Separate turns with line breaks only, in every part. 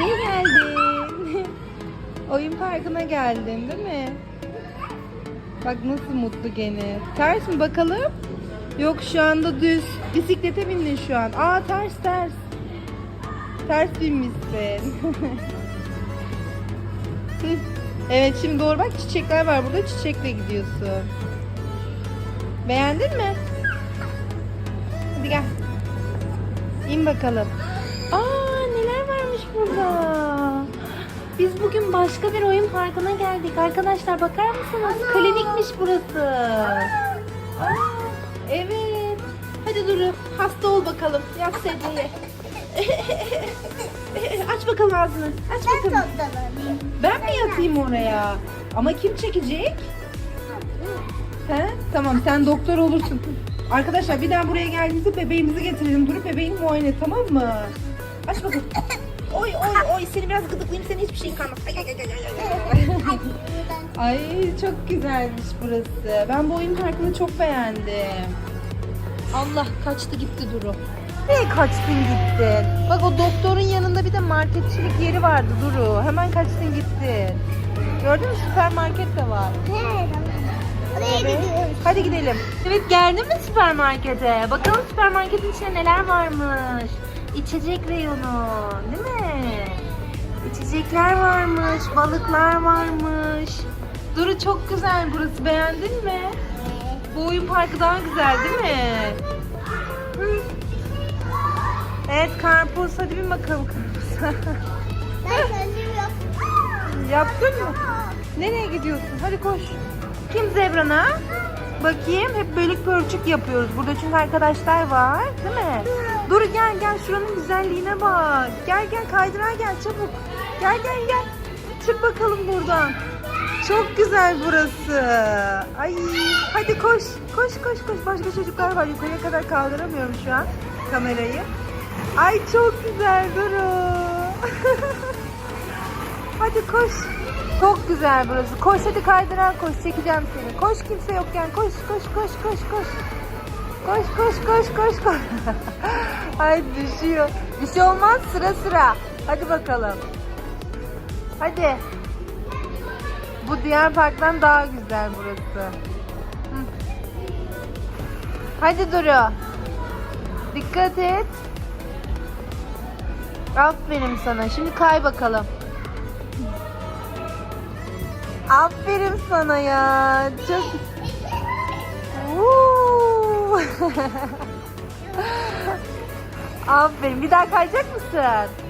Nereye geldin? Oyun parkına geldin değil mi? Bak nasıl mutlu gene. Ters mi bakalım? Yok şu anda düz. Bisiklete bindin şu an. Aa ters ters. Ters binmişsin. Evet şimdi doğru bak çiçekler var burada. Çiçekle gidiyorsun. Beğendin mi? Hadi gel. İn bakalım. Aa burada. Biz bugün başka bir oyun parkına geldik. Arkadaşlar bakar mısınız? Klinikmiş burası. Aa, evet. Hadi Duru hasta ol bakalım. Yat secdeye. Aç bakalım ağzını. Aç bakalım. Ben mi yatayım oraya? Ama kim çekecek? He? Tamam sen doktor olursun. Arkadaşlar bir daha buraya geldiğinizde bebeğimizi getirelim. Durup bebeğini muayene tamam mı? Aç bakalım. Oy oy oy seni biraz gıdıklayayım senin hiçbir şeyin kalmaz. Ay, ay, ay, ay, ay, ay. Ay çok güzelmiş burası. Ben bu oyun parkını çok beğendim. Allah kaçtı gitti Duru. Nereye kaçtın gittin? Bak o doktorun yanında bir de marketçilik yeri vardı Duru. Hemen kaçtın gittin. Gördün mü süpermarket de var. Evet. Hadi gidelim. Evet geldin mi süpermarkete? Bakalım süpermarketin içinde neler varmış. İçecek reyonu değil mi? İçecekler varmış, balıklar varmış. Duru çok güzel burası beğendin mi? Bu oyun parkı daha güzel değil mi? Hı. Evet karpuz hadi bir bakalım karpuza. Yaptın mı? Nereye gidiyorsun? Hadi koş. Kim zebrana? Bakayım hep bölük pörçük yapıyoruz burada çünkü arkadaşlar var değil mi? Dur gel gel şuranın güzelliğine bak. Gel gel kaydırağa gel çabuk. Gel gel gel. Çık bakalım buradan. Çok güzel burası. Ay hadi koş. Koş koş koş. Başka çocuklar var. Yukarıya kadar kaldıramıyorum şu an kamerayı. Ay çok güzel Duru. hadi koş. Çok güzel burası. Koş hadi kaydırağa koş. Çekeceğim seni. Koş kimse yokken. Koş koş koş koş koş. Koş koş koş koş koş. Ay düşüyor. Bir şey olmaz sıra sıra. Hadi bakalım. Hadi. Bu diğer parktan daha güzel burası. Hı. Hadi Duru. Dikkat et. Aferin sana. Şimdi kay bakalım. Aferin sana ya. Çok... Aferin. Bir daha kayacak mısın?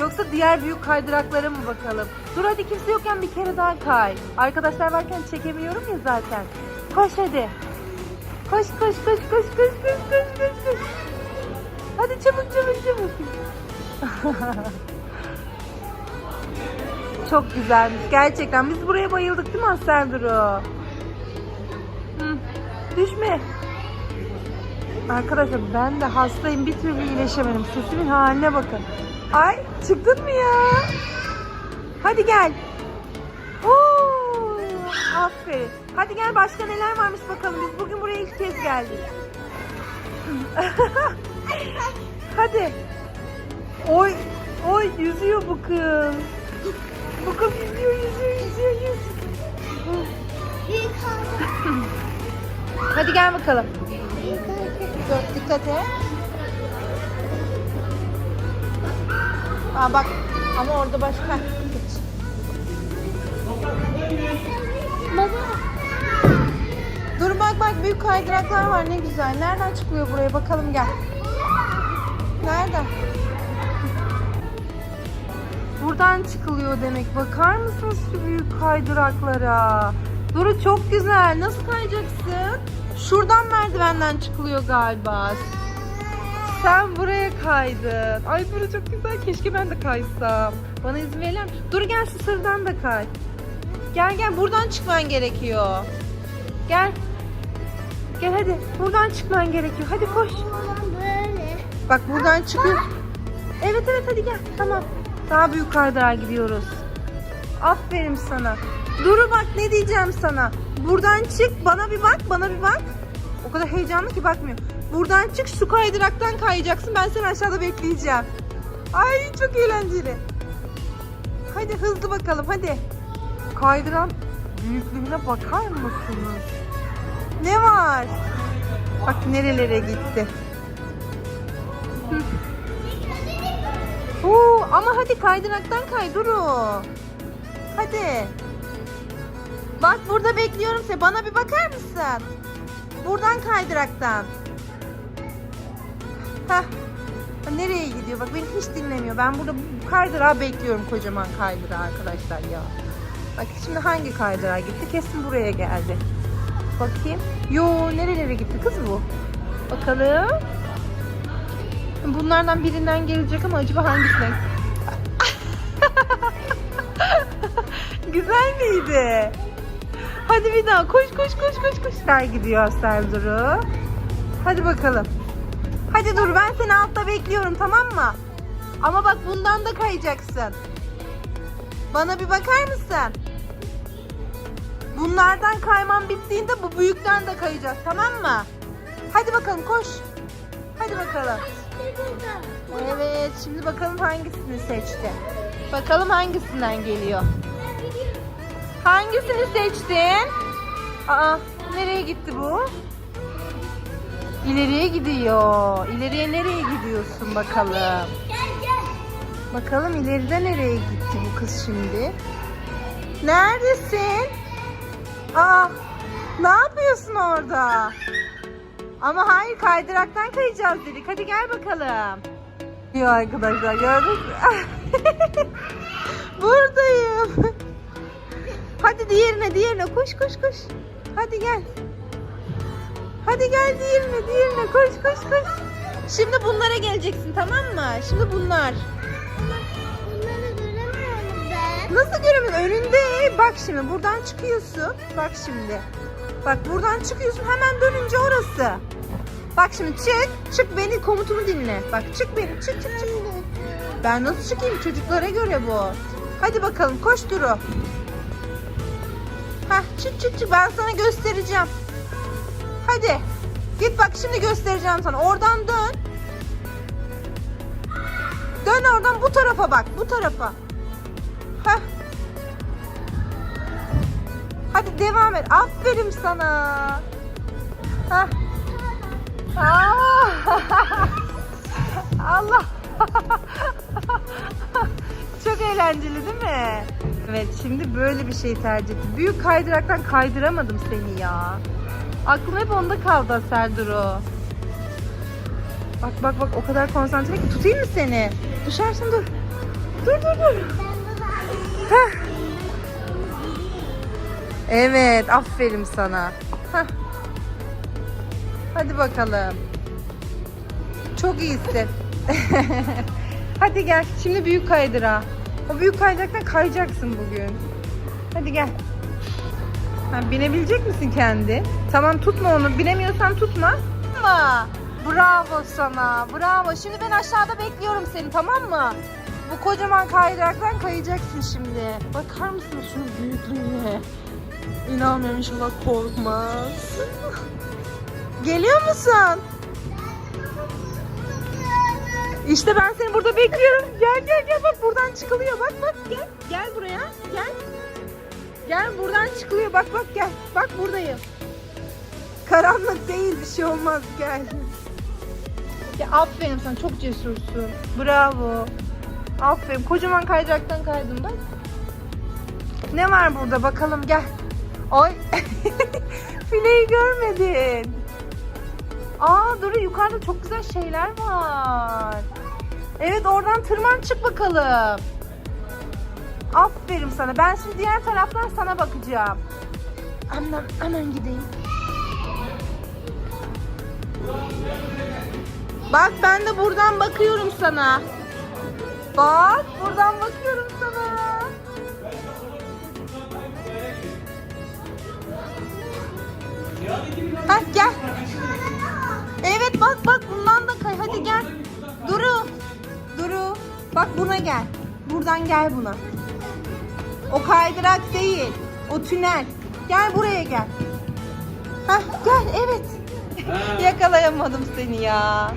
Yoksa diğer büyük kaydıraklara mı bakalım? Dur hadi kimse yokken bir kere daha kay. Arkadaşlar varken çekemiyorum ya zaten. Koş hadi. Koş koş koş koş koş koş koş koş koş. Hadi çabuk çabuk çabuk. Çok güzelmiş gerçekten. Biz buraya bayıldık değil mi Asel Duru? Düşme. Arkadaşlar ben de hastayım bir türlü iyileşemedim. Sesimin haline bakın. Ay çıktın mı ya? Hadi gel. Oo, aferin. Hadi gel başka neler varmış bakalım. Biz bugün buraya ilk kez geldik. Hadi. Oy, oy yüzüyor bu kız. Bu kız yüzüyor, yüzüyor, yüzüyor, yüzüyor. Hadi gel bakalım. Dikkat et. Aa bak ama orada başka. Dur bak bak büyük kaydıraklar var ne güzel. Nereden çıkıyor buraya bakalım gel. Nereden? Buradan çıkılıyor demek. Bakar mısınız şu büyük kaydıraklara? Duru çok güzel. Nasıl kayacaksın? Şuradan merdivenden çıkılıyor galiba. Sen buraya kaydın. Ay burası çok güzel. Keşke ben de kaysam. Bana izin verirler misin? Dur gel şu da kay. Gel gel buradan çıkman gerekiyor. Gel. Gel hadi. Buradan çıkman gerekiyor. Hadi koş. Bak buradan çıkıyor. Evet evet hadi gel. Tamam. Daha büyük kaydırağa gidiyoruz. Aferin sana. Duru bak ne diyeceğim sana. Buradan çık bana bir bak bana bir bak. O kadar heyecanlı ki bakmıyor. Buradan çık şu kaydıraktan kayacaksın. Ben seni aşağıda bekleyeceğim. Ay çok eğlenceli. Hadi hızlı bakalım hadi. Kaydıran büyüklüğüne bakar mısınız? Ne var? Bak nerelere gitti. Oo, ama hadi kaydıraktan kay Duru. Hadi. Bak burada bekliyorum seni. Bana bir bakar mısın? Buradan kaydıraktan. Heh. Nereye gidiyor? Bak beni hiç dinlemiyor. Ben burada bu kaydırağı bekliyorum kocaman kaydırağı arkadaşlar ya. Bak şimdi hangi kaydırağa gitti? Kesin buraya geldi. Bakayım. Yo nerelere gitti kız bu? Bakalım. Bunlardan birinden gelecek ama acaba hangisine? Güzel miydi? Hadi bir daha koş koş koş koş koş. Ser gidiyor Asel Duru. Hadi bakalım. Hadi dur ben seni altta bekliyorum tamam mı? Ama bak bundan da kayacaksın. Bana bir bakar mısın? Bunlardan kayman bittiğinde bu büyükten de kayacağız tamam mı? Hadi bakalım koş. Hadi bakalım. Evet şimdi bakalım hangisini seçti. Bakalım hangisinden geliyor. Hangisini seçtin? Aa nereye gitti bu? İleriye gidiyor. İleriye nereye gidiyorsun bakalım? Bakalım ileride nereye gitti bu kız şimdi? Neredesin? Aa, ne yapıyorsun orada? Ama hayır kaydıraktan kayacağız dedik. Hadi gel bakalım. Diyor arkadaşlar gördünüz mü? Buradayım. Hadi diğerine diğerine koş koş koş. Hadi gel. Hadi gel diğerine diğerine koş koş koş. Şimdi bunlara geleceksin tamam mı? Şimdi bunlar.
Bunları göremiyorum ben.
Nasıl göremedin? Önünde. Bak şimdi buradan çıkıyorsun. Bak şimdi. Bak buradan çıkıyorsun hemen dönünce orası. Bak şimdi çık. Çık beni komutumu dinle. Bak çık beni. Çık çık çık. Ben nasıl çıkayım? Çocuklara göre bu. Hadi bakalım koş Duru. Hah çık çık çık ben sana göstereceğim. Hadi. Git bak şimdi göstereceğim sana. Oradan dön. Dön oradan bu tarafa bak. Bu tarafa. Heh. Hadi devam et. Aferin sana. Allah. Çok eğlenceli değil mi? Evet şimdi böyle bir şey tercih ettim. Büyük kaydıraktan kaydıramadım seni ya. Aklım hep onda kaldı Serduru. Bak bak bak o kadar konsantre ki tutayım mı seni? Düşersin dur. Dur dur dur. Heh. Evet aferin sana. Heh. Hadi bakalım. Çok iyisin. Hadi gel. Şimdi büyük kaydıra. O büyük kaydıraktan kayacaksın bugün. Hadi gel. Ha, binebilecek misin kendi? Tamam tutma onu. Binemiyorsan tutma. Ama bravo sana. Bravo. Şimdi ben aşağıda bekliyorum seni tamam mı? Bu kocaman kaydıraktan kayacaksın şimdi. Bakar mısınız şunun büyüklüğüne? İnanmıyorum inşallah korkmaz. Geliyor musun? İşte ben seni burada bekliyorum. Gel gel gel bak buradan çıkılıyor. Bak bak gel. Gel buraya. Gel. Gel buradan çıkılıyor. Bak bak gel. Bak buradayım. Karanlık değil bir şey olmaz gel. Ya aferin sana çok cesursun. Bravo. Aferin. Kocaman kaydıraktan kaydın bak. Ne var burada bakalım gel. Ay. Fileyi görmedin. Aa Duru yukarıda çok güzel şeyler var. Evet oradan tırman çık bakalım. Aferin sana. Ben şimdi diğer taraftan sana bakacağım. Hemen, hemen gideyim. Bak ben de buradan bakıyorum sana. Bak buradan bakıyorum sana. Hah gel. Evet bak bak bundan da kay. Hadi gel. Duru. Duru. Bak buna gel. Buradan gel buna. O kaydırak değil. O tünel. Gel buraya gel. Hah gel evet. Yakalayamadım seni ya.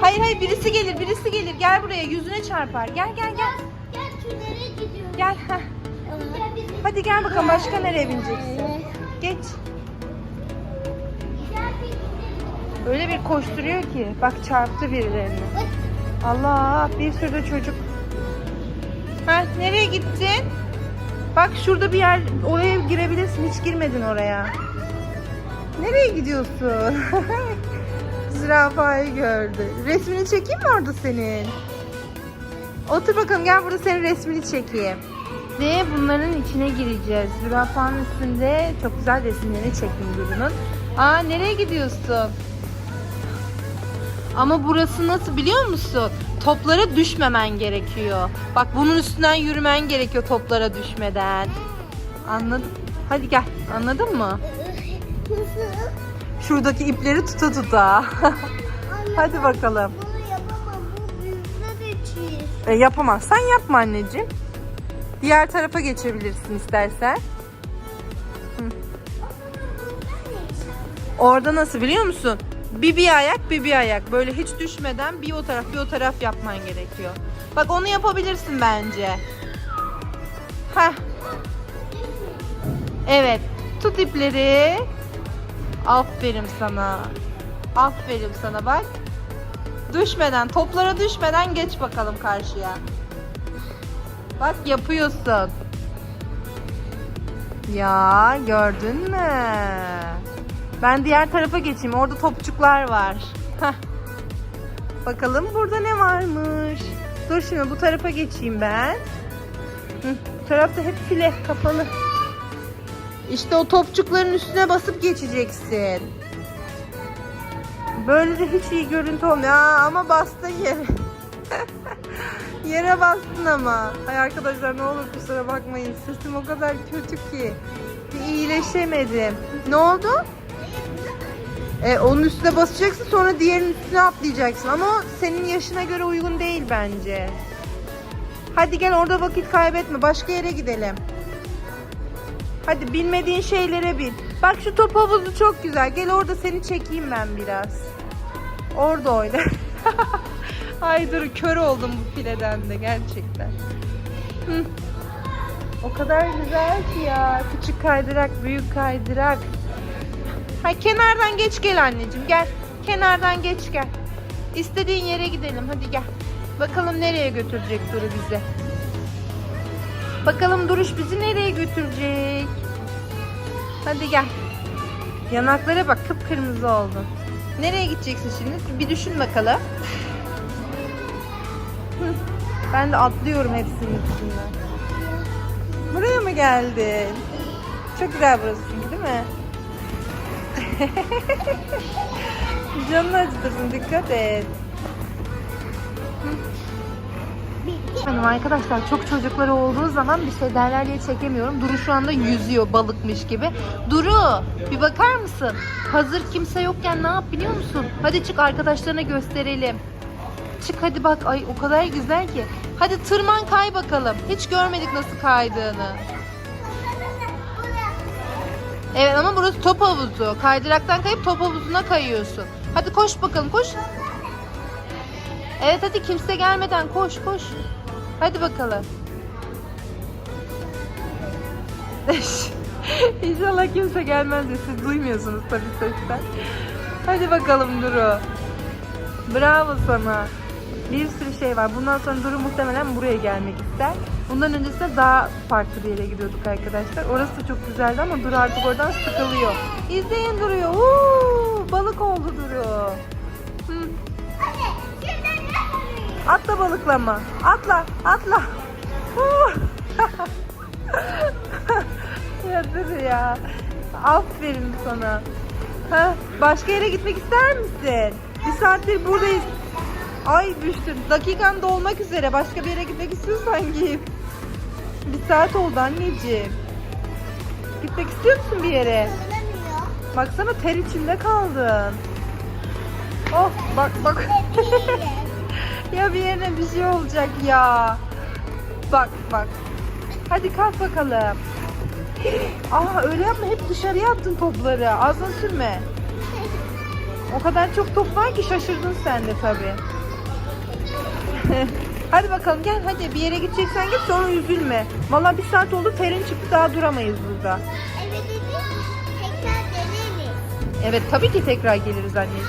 Hayır hayır birisi gelir birisi gelir. Gel buraya yüzüne çarpar. Gel gel gel.
Gel nereye gidiyoruz?
Gel. Hadi gel bakalım başka nereye bineceksin? Geç. Öyle bir koşturuyor ki. Bak çarptı birilerini. Allah bir sürü de çocuk. Ha nereye gittin? Bak şurada bir yer oraya girebilirsin. Hiç girmedin oraya. Nereye gidiyorsun? Zürafayı gördü. Resmini çekeyim mi orada senin? Otur bakalım gel burada senin resmini çekeyim. Ve bunların içine gireceğiz. Zürafanın üstünde çok güzel resimlerini çektim Duru'nun. Aa nereye gidiyorsun? Ama burası nasıl biliyor musun? Toplara düşmemen gerekiyor. Bak bunun üstünden yürümen gerekiyor toplara düşmeden. Anladın? Hadi gel. Anladın mı?
Nasıl?
Şuradaki ipleri tuta tuta. Hadi bakalım.
Bunu yapamam. Bu büyükler için.
E, yapamazsan yapma anneciğim. Diğer tarafa geçebilirsin istersen. Orada nasıl biliyor musun? Bir bir ayak bir bir ayak. Böyle hiç düşmeden bir o taraf bir o taraf yapman gerekiyor. Bak onu yapabilirsin bence. Heh. Evet. Tut ipleri. Aferin sana. Aferin sana bak. Düşmeden, toplara düşmeden geç bakalım karşıya. Bak yapıyorsun. Ya gördün mü? Ben diğer tarafa geçeyim. Orada topçuklar var. Heh. Bakalım burada ne varmış. Dur şimdi bu tarafa geçeyim ben. Hı, bu tarafta hep file kapalı. İşte o topçukların üstüne basıp geçeceksin. Böyle de hiç iyi görüntü olmuyor. Aa, ama bastın yere. yere bastın ama. Ay arkadaşlar ne olur kusura bakmayın. Sesim o kadar kötü ki. Bir iyileşemedim. Ne oldu? E, onun üstüne basacaksın sonra diğerinin üstüne atlayacaksın. Ama senin yaşına göre uygun değil bence. Hadi gel orada vakit kaybetme. Başka yere gidelim. Hadi bilmediğin şeylere bil. Bak şu top havuzu çok güzel. Gel orada seni çekeyim ben biraz. Orada oyna. Ay dur kör oldum bu fileden de gerçekten. O kadar güzel ki ya. Küçük kaydırak, büyük kaydırak. Ha kenardan geç gel anneciğim gel. Kenardan geç gel. İstediğin yere gidelim hadi gel. Bakalım nereye götürecek Duru bizi. Bakalım Duruş bizi nereye götürecek? Hadi gel. Yanaklara bak kıpkırmızı oldu. Nereye gideceksin şimdi? Bir düşün bakalım. Ben de atlıyorum hepsinin üstünden. Buraya mı geldin? Çok güzel burası çünkü değil mi? Canını acıtırsın dikkat et. Hanım arkadaşlar çok çocukları olduğu zaman bir şey derler diye çekemiyorum. Duru şu anda yüzüyor balıkmış gibi. Duru bir bakar mısın? Hazır kimse yokken ne yap biliyor musun? Hadi çık arkadaşlarına gösterelim. Çık hadi bak ay o kadar güzel ki. Hadi tırman kay bakalım. Hiç görmedik nasıl kaydığını. Evet ama burası top havuzu. Kaydıraktan kayıp top havuzuna kayıyorsun. Hadi koş bakalım koş. Evet hadi kimse gelmeden koş koş. Hadi bakalım. İnşallah kimse gelmez diye siz duymuyorsunuz tabii sesten. Hadi bakalım Duru. Bravo sana. Bir sürü şey var. Bundan sonra Duru muhtemelen buraya gelmek ister. Bundan öncesinde daha farklı bir yere gidiyorduk arkadaşlar. Orası da çok güzeldi ama Duru artık oradan sıkılıyor. İzleyin Duru'yu. Uuu, balık oldu Duru. Hı. Atla balıklama. Atla, atla. Ya dur ya. Aferin sana. Başka yere gitmek ister misin? Bir saattir buradayız. Ay düştün. Dakikan dolmak üzere. Başka bir yere gitmek istiyorsan git. Bir saat oldu anneciğim. Gitmek istiyor musun bir yere? Baksana ter içinde kaldın. Oh bak bak. ya bir yerine bir şey olacak ya. Bak bak. Hadi kalk bakalım. Aa öyle yapma hep dışarıya attın topları. Ağzına sürme. O kadar çok top var ki şaşırdın sen de tabii. Hadi bakalım gel hadi bir yere gideceksen git sonra üzülme. Vallahi bir saat oldu Perin çıktı daha duramayız burada.
Evet dedi. Tekrar deneriz.
Evet tabii ki tekrar geliriz anneciğim.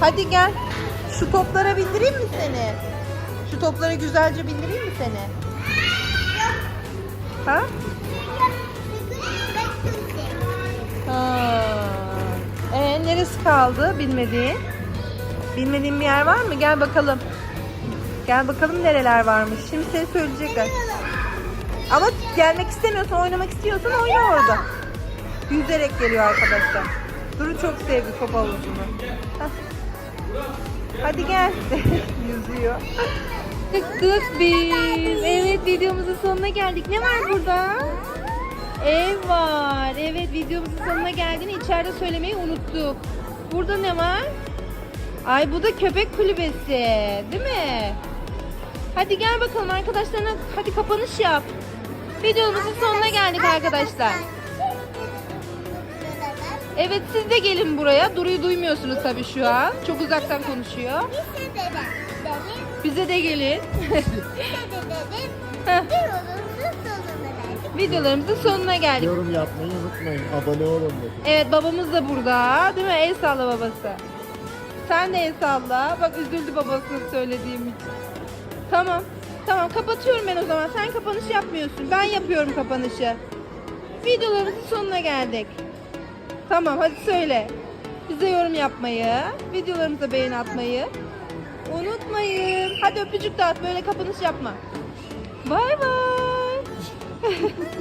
Hadi gel. Şu toplara bindireyim mi seni? Şu toplara güzelce bindireyim mi seni? Ha? Ha. Ee, neresi kaldı bilmediğin? Bilmediğin bir yer var mı? Gel bakalım. Gel bakalım nereler varmış. Şimdi seni söyleyecekler. Ama gelmek istemiyorsan, oynamak istiyorsan oyna orada. Yüzerek geliyor arkadaşlar. Duru çok sevdi top havuzunu. Hadi gel. Yüzüyor. Çıktık biz. Evet videomuzun sonuna geldik. Ne var burada? Ev var. Evet videomuzun sonuna geldiğini içeride söylemeyi unuttuk. Burada ne var? Ay bu da köpek kulübesi. Değil mi? Hadi gel bakalım arkadaşlarına. Hadi kapanış yap. Videomuzun sonuna geldik arkadaşlar. Evet siz de gelin buraya. Duru'yu duymuyorsunuz tabii şu an. Çok uzaktan konuşuyor.
Bize de
gelin. Videolarımızın sonuna geldik.
Yorum yapmayı unutmayın. Abone olun dedi.
Evet babamız da burada. Değil mi? El salla babası. Sen de el salla. Bak üzüldü babasını söylediğim için. Tamam. Tamam kapatıyorum ben o zaman. Sen kapanış yapmıyorsun. Ben yapıyorum kapanışı. Videolarımızın sonuna geldik. Tamam hadi söyle. Bize yorum yapmayı, videolarımıza beğeni atmayı unutmayın. Hadi öpücük dağıt böyle kapanış yapma. Bay bay.